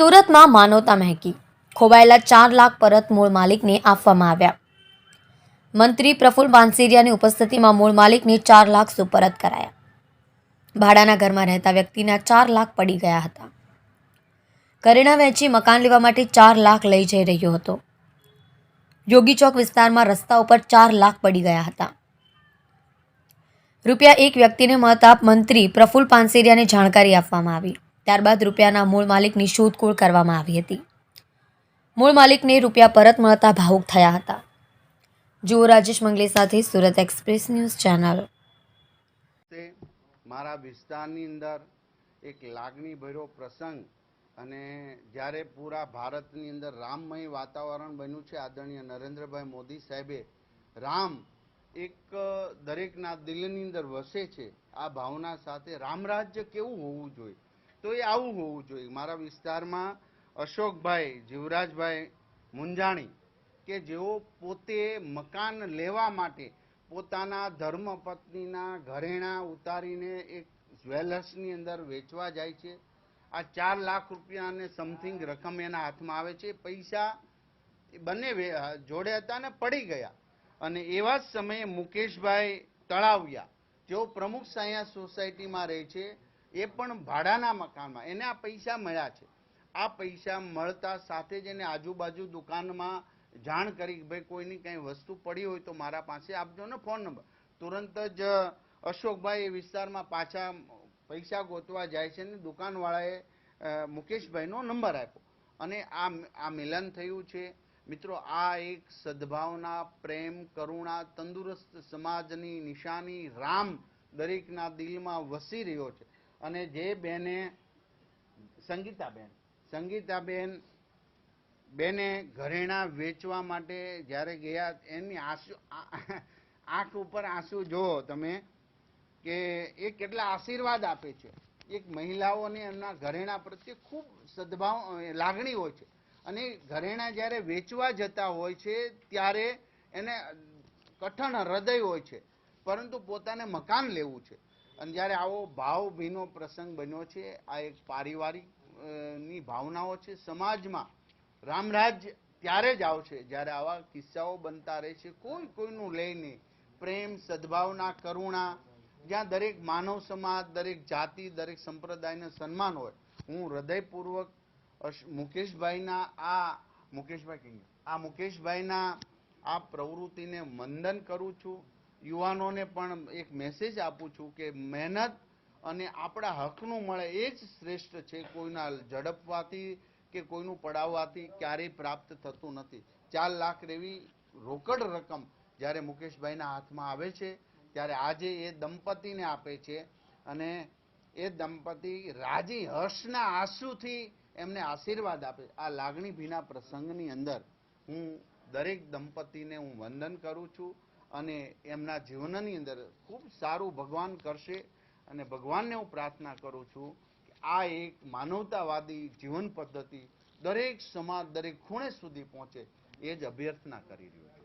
સુરતમાં માનવતા મહેકી. ખોવાયેલા ચાર લાખ પરત મૂળ માલિકને આપવામાં આવ્યા. મંત્રી પ્રફુલ પાનસેરિયાની ઉપસ્થિતિમાં મૂળ માલિકને ચાર લાખ સુપરત કરાયા. ભાડાના ઘરમાં રહેતા વ્યક્તિના ચાર લાખ પડી ગયા હતા. કરિણા વેચી મકાન લેવા માટે ચાર લાખ લઈ જઈ રહ્યો હતો. યોગી ચોક વિસ્તારમાં રસ્તા ઉપર ચાર લાખ પડી ગયા હતા. રૂપિયા એક વ્યક્તિને મળતા મંત્રી પ્રફુલ પાનસેરિયાને જાણકારી આપવામાં આવી. ત્યારબાદ રૂપિયાના મૂળ માલિકની શોધખોળ કરવામાં આવી હતી. મૂળ માલિકને રૂપિયા પરત મળતા ભાવુક થયા હતા. જુઓ રાજેશ મંગલે સાથે સુરત એક્સપ્રેસ ન્યૂઝ ચેનલ. મારા વિસ્તારની અંદર એક લાગણીભર્યો પ્રસંગ અને જ્યારે પૂરા ભારતની અંદર રામમય વાતાવરણ બન્યું છે, આદરણીય નરેન્દ્રભાઈ મોદી સાહેબે, રામ એક દરેકના દિલની અંદર વસે છે. આ ભાવના સાથે રામરાજ્ય કેવું હોવું જોઈએ? તો એ આવું હોવું જોઈએ. મારા વિસ્તારમાં અશોકભાઈ, જીવરાજભાઈ મુંજાણી કે જેઓ પોતે મકાન લેવા માટે પોતાના ધર્મપત્નીના ઘરેણા ઉતારીને એક જ્વેલર્સની અંદર વેચવા જાય છે. આ ચાર લાખ રૂપિયા અને સમથિંગ રકમ એના હાથમાં આવે છે. પૈસા બંને જોડે હતા અને પડી ગયા. અને એવા જ સમયે મુકેશભાઈ તળાવિયા, જેઓ પ્રમુખ સાયા સોસાયટીમાં રહે છે એ પણ ભાડાના મકાનમાં. એને આ પૈસા મળ્યા છે. આ પૈસા મળતા સાથે જ એને આજુબાજુ દુકાનમાં જાણ કરી ભાઈ કોઈની કંઈ વસ્તુ પડી હોય તો મારા પાસે આપજો ને ફોન નંબર. તુરંત જ અશોકભાઈ એ વિસ્તારમાં પાછા પૈસા ગોતવા જાય છે ને દુકાનવાળાએ મુકેશભાઈનો નંબર આપ્યો. અને આ આ મિલન થયું છે. મિત્રો, આ એક સદભાવના, પ્રેમ, કરુણા, તંદુરસ્ત સમાજની નિશાની રામ દરેકના દિલમાં વસી રહ્યો છે. અને જે બેને સંગીતાબેન સંગીતાબેન બેને ઘરેણા વેચવા માટે જ્યારે ગયા, એની આંસુ આંખ ઉપર આંસુ જુઓ તમે, કે એ કેટલા આશીર્વાદ આપે છે. એક મહિલાઓને એમના ઘરેણા પ્રત્યે ખૂબ સદભાવ લાગણી હોય છે. અને ઘરેણા જ્યારે વેચવા જતા હોય છે, ત્યારે એને કઠણ હૃદય હોય છે. પરંતુ પોતાને મકાન લેવું છે. અને જ્યારે આવો ભાવભીનો પ્રસંગ બન્યો છે, આ એક પારિવારિકની ભાવનાઓ છે, સમાજમાં રામરાજ ત્યારે જ આવશે જ્યારે આવા કિસ્સાઓ બનતા રહે છે. કોઈ કોઈનું લે નહીં પ્રેમ, સદભાવના, કરુણા, જ્યાં દરેક માનવ સમાજ, દરેક જાતિ, દરેક સંપ્રદાયને સન્માન હોય, હું હૃદયપૂર્વક મુકેશભાઈના આ મુકેશભાઈ કહીએ આ મુકેશભાઈના આ પ્રવૃત્તિને વંદન કરું છું. યુવાનોને પણ એક મેસેજ આપું છું કે મહેનત અને આપણા હકનું મળે એ જ શ્રેષ્ઠ છે. કોઈના ઝડપવાથી કે કોઈનું પડાવવાથી ક્યારેય પ્રાપ્ત થતું નથી. ચાર લાખ એવી રોકડ રકમ જ્યારે મુકેશભાઈના હાથમાં આવે છે, ત્યારે આજે એ દંપતીને આપે છે અને એ દંપતી રાજી હર્ષના આંસુથી એમને આશીર્વાદ આપે. આ લાગણી ભીના પ્રસંગની અંદર હું દરેક દંપતીને હું વંદન કરું છું. અને એમના જીવનની અંદર ખૂબ સારું ભગવાન કરશે અને ભગવાનને હું પ્રાર્થના કરું છું કે આ એક માનવતાવાદી જીવન પદ્ધતિ દરેક સમાજ, દરેક ખૂણે સુધી પહોંચે એ જ અભ્યર્થના કરી રહ્યું છું.